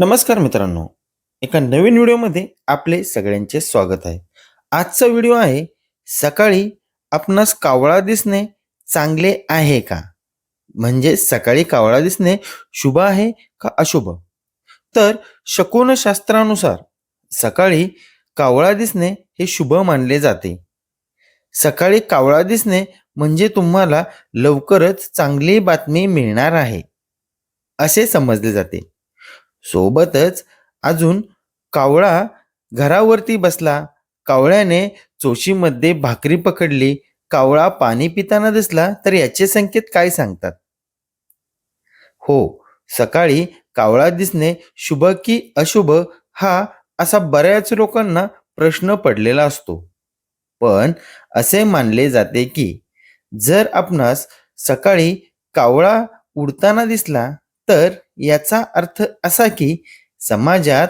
नमस्कार मित्रांनो. एका नवीन व्हिडिओमध्ये आपले सगळ्यांचे स्वागत आहे. आजचा व्हिडिओ आहे सकाळी आपणास कावळा दिसणे चांगले आहे का? म्हणजे सकाळी कावळा दिसणे शुभ आहे का अशुभ? तर शकूनशास्त्रानुसार सकाळी कावळा दिसणे हे शुभ मानले जाते. सकाळी कावळा दिसणे म्हणजे तुम्हाला लवकरच चांगली बातमी मिळणार आहे. असे समजले जाते. सोबतच अजून कावळा घरावरती बसला. कावळ्याने चोशीमध्ये भाकरी पकडली. कावळा पाणी पिताना दिसला तर याचे संकेत काय सांगतात? हो सकाळी कावळा दिसणे शुभ की अशुभ हा असा बऱ्याच लोकांना प्रश्न पडलेला असतो. पण असे मानले जाते की जर आपणास सकाळी कावळा उडताना दिसला तर याचा अर्थ असा की समाजात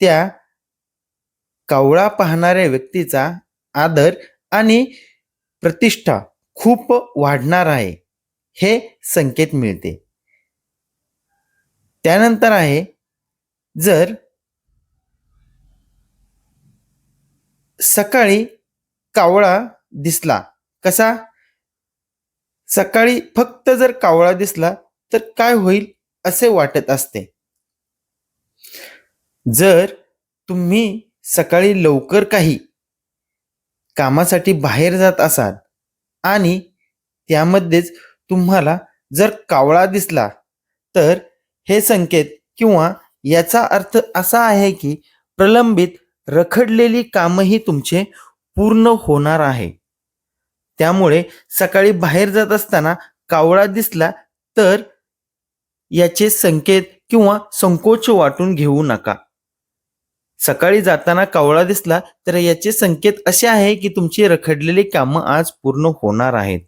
त्या कावळा पाहणाऱ्या व्यक्तीचा आदर आणि प्रतिष्ठा खूप वाढणार आहे हे संकेत मिळते. त्यानंतर आहे जर सकाळी कावळा दिसला कसा? सकाळी फक्त जर कावळा दिसला तर काय होईल? असे वाटत असते. जर तुम्ही सकाळी लवकर काही कामासाठी बाहेर जात असाल आणि त्यामध्येच तुम्हाला जर कावळा दिसला तर हे संकेत किंवा याचा अर्थ असा आहे की प्रलंबित रखडलेली कामही तुमचे पूर्ण होणार आहे. त्यामुळे सकाळी बाहेर जात असताना कावळा दिसला तर याचे संकेत किंवा संकोच वाटून घेऊ नका. सकाळी जाताना कावळा दिसला तर याचे संकेत असे आहे की तुमची रखडलेली कामं आज पूर्ण होणार आहेत.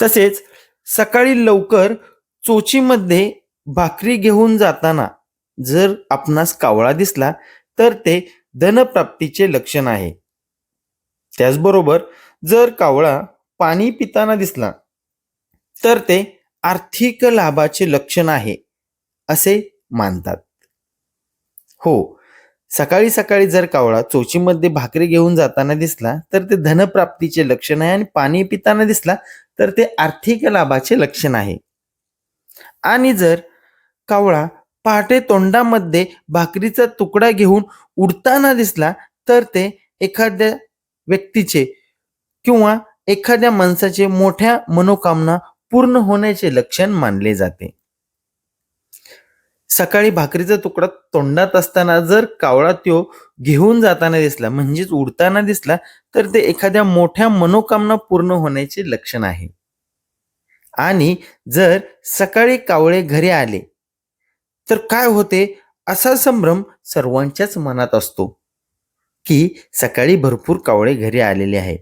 तसेच सकाळी लवकर चोचीमध्ये भाकरी घेऊन जाताना जर आपणास कावळा दिसला तर ते धनप्राप्तीचे लक्षण आहे. त्याचबरोबर जर कावळा पाणी पिताना दिसला तर ते आर्थिक लाभाचे लक्षण आहे असे मानतात. हो सकाळी सकाळी जर कावळा चोचीमध्ये भाकरी घेऊन जाताना दिसला तर ते धनप्राप्तीचे लक्षण आहे आणि पाणी पिताना दिसला तर ते आर्थिक लाभाचे लक्षण आहे. आणि जर कावळा पहाटे तोंडामध्ये भाकरीचा तुकडा घेऊन उडताना दिसला तर ते एखाद्या व्यक्तीचे किंवा एखाद्या माणसाचे मोठ्या मनोकामना पूर्ण होण्याचे लक्षण मानले जाते. सकाळी भाकरीचा तुकडा तोंडात असताना जर कावळा त्यो घेऊन जाताना दिसला म्हणजेच उडताना दिसला तर ते एखाद्या मोठ्या मनोकामना पूर्ण होण्याचे लक्षण आहे. आणि जर सकाळी कावळे घरी आले तर काय होते? असा संभ्रम सर्वांच्याच मनात असतो की सकाळी भरपूर कावळे घरी आलेले आहे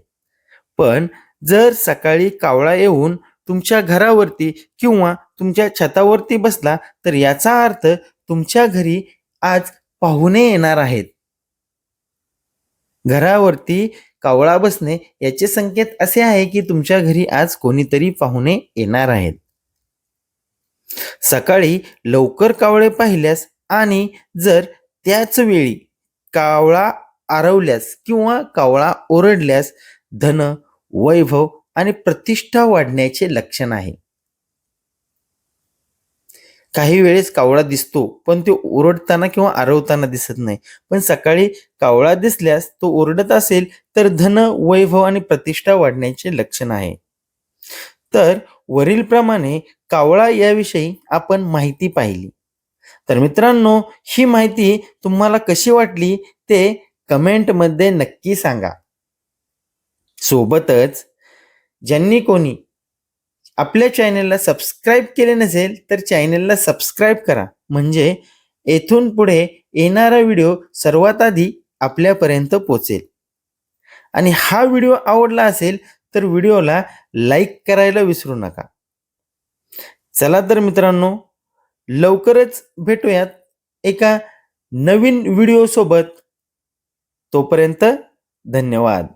पण जर सकाळी कावळा येऊन तुमच्या घरावरती किंवा तुमच्या छतावरती बसला तर याचा अर्थ तुमच्या घरी आज पाहुणे येणार आहेत. घरावरती कावळा बसणे याचे संकेत असे आहे की तुमच्या घरी आज कोणीतरी पाहुणे येणार आहेत. सकाळी लवकर कावळे पाहिल्यास आणि जर त्याच वेळी कावळा आरवल्यास किंवा कावळा ओरडल्यास धन वैभव आणि प्रतिष्ठा वाढण्याचे लक्षण आहे. काही वेळेस कावळा दिसतो पण तो ओरडताना किंवा आरवताना दिसत नाही. पण सकाळी कावळा दिसल्यास तो ओरडत असेल तर धन वैभव आणि प्रतिष्ठा वाढण्याचे लक्षण आहे. तर वरीलप्रमाणे कावळा याविषयी आपण माहिती पाहिली. तर मित्रांनो ही माहिती तुम्हाला कशी वाटली ते कमेंटमध्ये नक्की सांगा. सोबतच ज्यांनी कोणी आपल्या चॅनेलला सबस्क्राईब केले नसेल तर चॅनेलला सबस्क्राईब करा. म्हणजे येथून पुढे येणारा व्हिडिओ सर्वात आधी आपल्यापर्यंत पोचेल आणि हा व्हिडिओ आवडला असेल तर व्हिडिओला लाईक करायला विसरू नका. चला तर मित्रांनो लवकरच भेटूयात एका नवीन व्हिडिओसोबत तोपर्यंत धन्यवाद.